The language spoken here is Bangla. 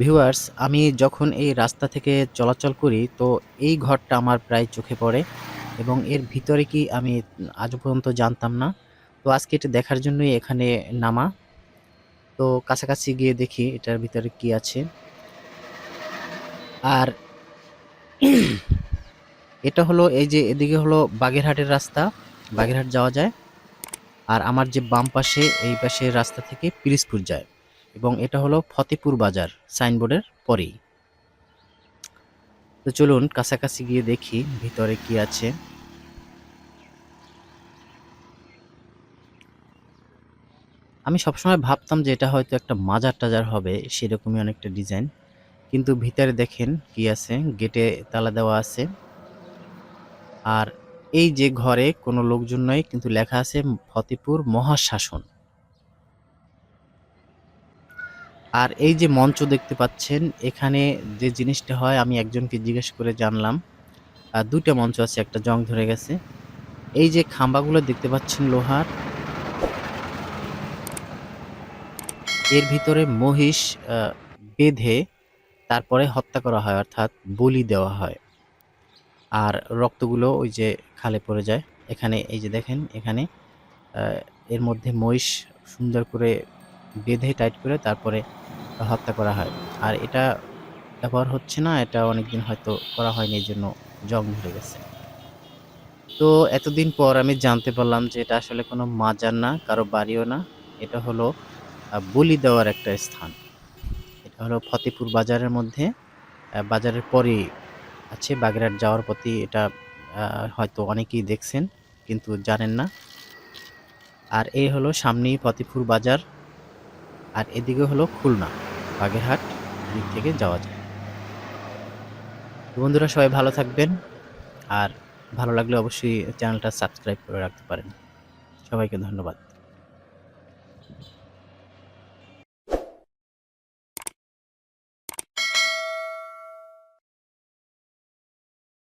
ভিউয়ার্স আমি যখন এই রাস্তা থেকে চলাচল করি, তো এই ঘরটা আমার প্রায় চোখে পড়ে এবং এর ভিতরে কি আমি আজ পর্যন্ত জানতাম না। তো আজকে এটা দেখার জন্যই এখানে নামা। তো কাছাকাছি গিয়ে দেখি এটার ভিতরে কি আছে। আর এটা হলো, এই যে এদিকে হলো বাগেরহাটের রাস্তা। বাগেরহাট যাওয়া যায়। আর আমার যে বাম পাশে, এই পাশে রাস্তা থেকে পিরিজপুর যায়। এবং এটা হলো ফতেপুর বাজার, সাইনবোর্ডের পরেই। তো চলুন কাছাকাছি গিয়ে দেখি ভিতরে কি আছে। আমি সবসময় ভাবতাম যে এটা হয়তো একটা মাজার টাজার হবে, সেরকমই অনেকটা ডিজাইন। কিন্তু ভিতরে দেখেন কি আছে, গেটে তালা দেওয়া আছে। আর এই যে ঘরে কোনো লোকজন নয়, কিন্তু লেখা আছে ফতেপুর মহাশাসন। আর এই যে মঞ্চ দেখতে পাচ্ছেন, এখানে যে জিনিসটা হয়, আমি একজনকে জিজ্ঞেস করে জানলাম আর দুইটা মঞ্চ আছে, একটা জং ধরে গেছে। এই যে খাম্বাগুলো দেখতে পাচ্ছেন লোহার, এর ভিতরে মহিষ বেঁধে তারপরে হত্যা করা হয়, অর্থাৎ বলি দেওয়া হয়। আর রক্তগুলো ওই যে খালে পড়ে যায়। এখানে, এই যে দেখেন, এখানে এর মধ্যে মহিষ সুন্দর করে বেঁধে, টাইট করে তারপরে হত্যা করা হয়। আর এটা ব্যবহার হচ্ছে না, এটা অনেকদিন হয়তো করা হয়নি, এই জন্য জং ধরে গেছে। তো এতদিন পর আমি জানতে পারলাম যে এটা আসলে কোনো মাজার না, কারও বাড়িও না। এটা হলো বলি দেওয়ার একটা স্থান। এটা হলো ফতেপুর বাজারের মধ্যে। বাজারের পরেই আছে, বাগেরহাট যাওয়ার পথে এটা হয়তো অনেকেই দেখছেন, কিন্তু জানেন না। আর এই হলো সামনেই ফতেপুর বাজার। আর এদিকে হলো খুলনা, বাগেরহাট দিক থেকে যাওয়া যায়। বন্ধুরা, সবাই ভালো থাকবেন আর ভালো লাগলে অবশ্যই চ্যানেলটা সাবস্ক্রাইব করে রাখতে পারেন। সবাইকে ধন্যবাদ।